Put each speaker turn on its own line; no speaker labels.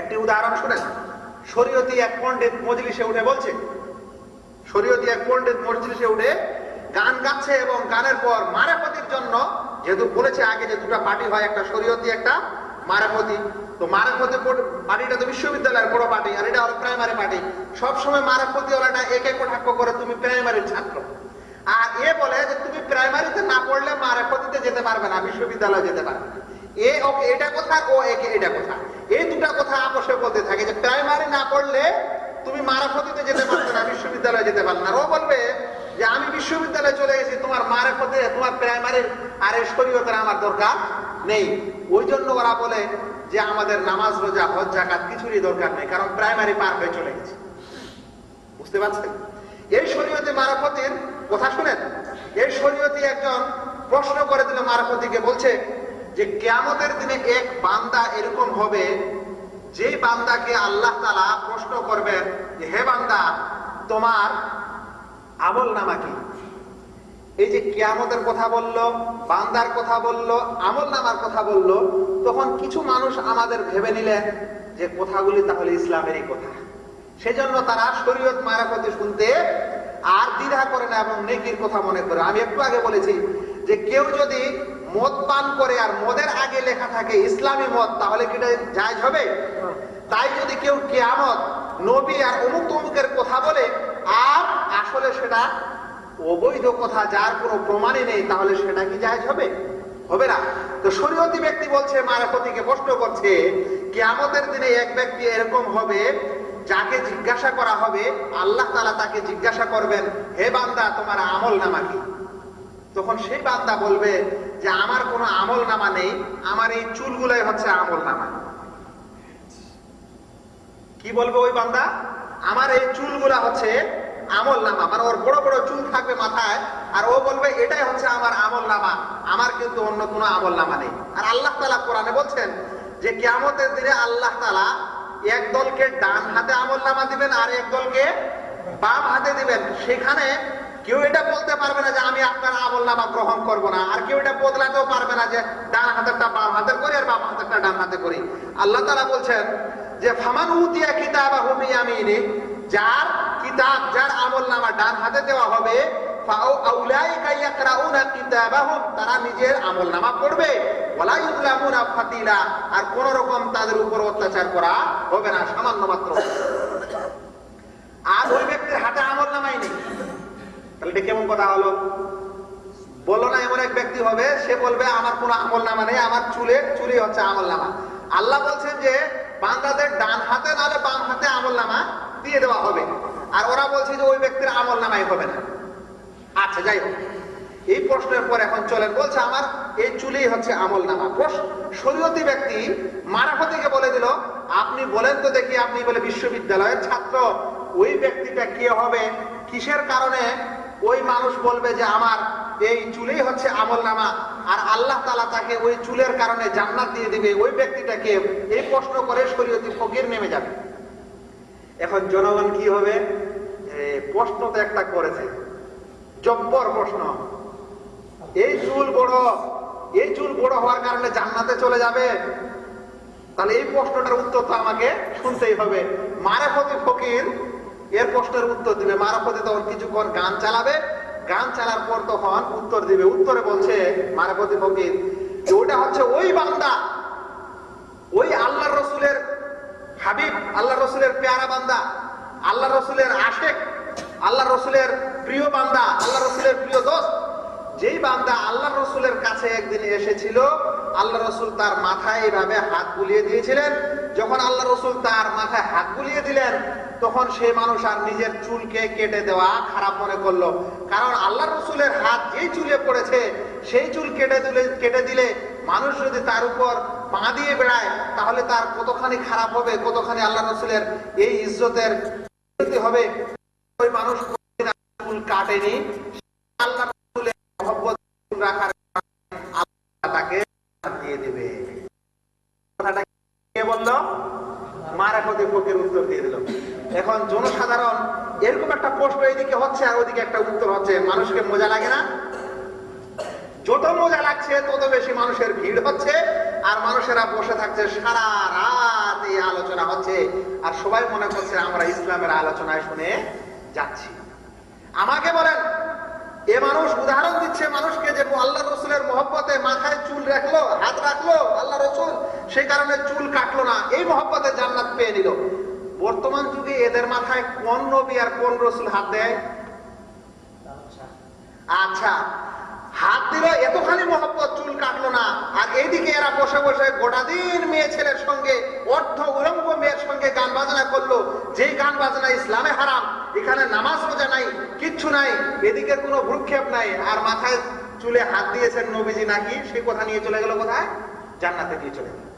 একটি উদাহরণ শুনেন। শরীয়তি এক পণ্ডিত মজলিসে উঠে বলছে, শরীয়তি এক পণ্ডিত মজলিসে উঠে গান গাচ্ছে এবং গানের পর মারাপতির জন্য যেহেতু বলেছে আগে যে দুটো পার্টি হয়, একটা শরীয়তি, একটা মারাপতি তো মারাপতি পার্টিটা তো বিশ্ববিদ্যালয়ের বড় পার্টি আর এটা হলো প্রাইমারি পার্টি। সবসময় মারাপতি ওলাটা এক এক কটাক্ষ করে তুমি প্রাইমারির ছাত্র। আর এ বলে যে তুমি প্রাইমারিতে না পড়লে মারাপতিতে যেতে পারবে না, বিশ্ববিদ্যালয়ে যেতে পারবে না। এ, ওকে, এটা কথা, ও, একে, এটা কথা। এই দুটা কথা বলতে থাকে যে প্রাইমারি না পড়লে তুমি মারাফতিতে যেতে না, বিশ্ববিদ্যালয়ে যেতে না। ও বলবে যে আমি বিশ্ববিদ্যালয়ে চলে গেছি, তোমার মারাফতে, তোমার প্রাইমারির আর আমার দরকার নেই। ওই জন্য ওরা বলে যে আমাদের নামাজ, রোজা, হজ জাকাত কিছুরই দরকার নেই, কারণ প্রাইমারি পার হয়ে চলে গেছে। বুঝতে পারছেন? এই শরীয়তে মারাফতির কথা শুনেন? এই শরীয়তে একজন প্রশ্ন করে দিল মারাফতিকে, বলছে যে কেয়ামতের দিনে এক বান্দা এরকম হবে যে বান্দাকে আল্লাহ তালা প্রশ্ন করবেন যে, হে বান্দা, তোমার আমল নামা কি? এই যে কেয়ামতের কথা বলল, বান্দার কথা বলল, আমল নামার কথা বলল, তখন কিছু মানুষ আমাদের ভেবে নিলেন যে, কথাগুলি তাহলে ইসলামেরই কথা। সেজন্য তারা শরীয়ত মারাফতে শুনতে আর দ্বিধা করে না এবং নেকির কথা মনে করে। আমি একটু আগে বলেছি যে, কেউ যদি মদ পান করে আর মদের আগে লেখা থাকে ইসলামী মদ, তাহলে কি এটা জায়জ হবে? তাই যদি কেউ কেয়ামত নবী আর অমুক তমুকের কথা বলে আর আসলে সেটা অবৈধ কথা, যার কোনো প্রমাণই নেই, তাহলে সেটা কি জায়জ হবে? হবে না। তো শরীয়তি ব্যক্তি বলছে মারাফতিকে প্রশ্ন করছে, কিয়ামতের দিনে এক ব্যক্তি এরকম হবে, যাকে জিজ্ঞাসা করা হবে, আল্লাহ তালা তাকে জিজ্ঞাসা করবেন, হে বান্দা, তোমার আমল নামা কি? তখন সেই বান্দা বলবে যে আমার কোনো আমল নামা নেই, আমার এই চুলগুলোই হচ্ছে আমল নামা কি বলব ওই বান্দা? আমার এই চুলগুলা হচ্ছে আমল নামা মানে ওর বড় বড় চুল থাকবে মাথায়, আর ও বলবে, এটাই হচ্ছে আমার আমল নামা আমার কিন্তু অন্য কোনো আমল নামা নেই। আর আল্লাহ তালা কোরআনে বলছেন যে, কেয়ামতের দিনে আল্লাহ তালা এক দলকে ডান হাতে আমল নামা দিবেন আর এক দলকে বাম হাতে দিবেন। সেখানে কেউ এটা বলতে পারবে না যে আমি আপনার আমল নামা গ্রহণ করব না। আর কেউ এটা বদলাতেও পারবে না যে ডান হাতেরটা বাম হাতের করি আর বাম হাতেরটা ডান হাতে করি। আল্লাহ তালা বলছেন যে, ফামান উতিয়া কিতাবা হুমি আমিনি যার কিতাব, যার আমল নামা ডান হাতে দেওয়া হবে তারা আর কোন রকম তাদের উপর অত্যাচার করা হবে না, সামান্য মাত্র। আর ওই ব্যক্তির হাতে আমল নামাই নেই এটা কেমন কথা হলো? বলল না, এমন এক ব্যক্তি হবে, সে বলবে, আমার কোনো আমল নামা নেই, আমার চুলে চুলি হচ্ছে আমল নামা আল্লাহ বলছেন যে, বান্দাদের ডান হাতে, নাহলে বাম হাতে আমল নামা দিয়ে দেওয়া হবে। আর ওরা বলছে যে, ওই ব্যক্তির আমল নামাই হবে না। আচ্ছা যাই হোক। এই প্রশ্নের পর এখন চলেন। বলছে, আমার এই চুলেই হচ্ছে আমল নামা শরীয়তি ব্যক্তি মারাফতিকে বলে দিল, আপনি বলেন তো দেখি, আপনি বলে বিশ্ববিদ্যালয়ের ছাত্র। ওই ব্যক্তিটা কে হবে? কিসের কারণে ওই মানুষ বলবে যে আমার এই চুলেই হচ্ছে আমল নামা, আর আল্লাহ তালা তাকে ওই চুলের কারণে জান্নাত দিয়ে দিবে। ওই ব্যক্তিটাকে এই প্রশ্ন করে শরীয়তি ফকির নেমে যাবে। এখন জনগণ কি হবে? প্রশ্ন তো একটা করেছে। জব্বর প্রশ্ন। এই চুল বড়, এই চুল বড় হওয়ার কারণে জান্নাতে চলে যাবে? তাহলে এই প্রশ্নটার উত্তর তো আমাকে শুনতেই হবে। মারাফতি ফকির এর প্রশ্নের উত্তর দিবে মারাফতি তখন কিছুক্ষণ গান চালাবে। গান চালার পর তখন উত্তর দিবে। উত্তরে বলছে মারাফতি ফকির ওটা হচ্ছে ওই বান্দা। ওই আল্লাহ রসুলের হাবিব আল্লাহ রসুলের পেয়ারা বান্দা আল্লাহ রসুলের আশেক আল্লাহ রসুলের প্রিয় বান্দা আল্লাহ রসুলের প্রিয় দোস্ত। যেই বান্দা আল্লাহ রসুলের কাছে একদিন এসেছিল আল্লাহ রসুল তার মাথায় এইভাবে হাত বুলিয়ে দিয়েছিলেন। যখন আল্লাহ রসুল তার মাথায় হাত বুলিয়ে দিলেন তখন সেই মানুষ আর নিজের চুলকে কেটে দেওয়া খারাপ মনে করল। কারণ আল্লাহ রসুলের হাত যেই চুলে পড়েছে, সেই চুল কেটে দিলে কেটে দিলে মানুষ যদি তার উপর পা দিয়ে বেড়ায়, তাহলে তার কতখানি খারাপ হবে, কতখানি আল্লাহ রসুলের এই ইজ্জতের ক্ষতি হবে। ওই মানুষ চুল কাটেনি। আল্লাহ রসুলের মহব্বত রাখার আল্লাহ তাকে দিয়ে দেবে। কথাটা কে বলল? ফকির উত্তর দিয়ে দিল। এখন জনসাধারণ এরকম একটা প্রশ্ন এইদিকে হচ্ছে আর ওইদিকে একটা উত্তর হচ্ছে। মানুষকে মজা লাগে না? যত মজা লাগছে, তত বেশি মানুষের ভিড় হচ্ছে আর মানুষেরা বসে থাকছে, সারা রাত এই আলোচনা হচ্ছে। আর সবাই মনে করছে, আমরা ইসলামের আলোচনায় শুনে যাচ্ছি। আমাকে বলেন, এ মানুষ উদাহরণ দিচ্ছে মানুষকে যে আল্লাহ রসুলের মহব্বতে মাথায় চুল রাখল, হাত রাখল আল্লাহ রসুল সেই কারণে চুল না এই মহব্বতে জান্নাত পেয়ে নিল বর্তমান যুগে এদের মাথায় কোন নবী আর কোন রসুল হাত দেয়? আচ্ছা হাত দিল, এতখানি মহব্বত, চুল কাটলো না। আর এইদিকে এরা বসে বসে গোটা দিন মেয়ে ছেলের সঙ্গে, অর্ধ উলঙ্গ মেয়ের সঙ্গে গান বাজনা করল। যেই গান বাজনা ইসলামে হারাম, এখানে নামাজ রোজা নাই, কিচ্ছু নাই, এদিকে কোনো ভ্রুক্ষেপ নাই। আর মাথায় চুলে হাত দিয়েছেন নবীজি নাকি? সেই কথা নিয়ে চলে গেল কোথায়? জান্নাতে নিয়ে চলে গেল।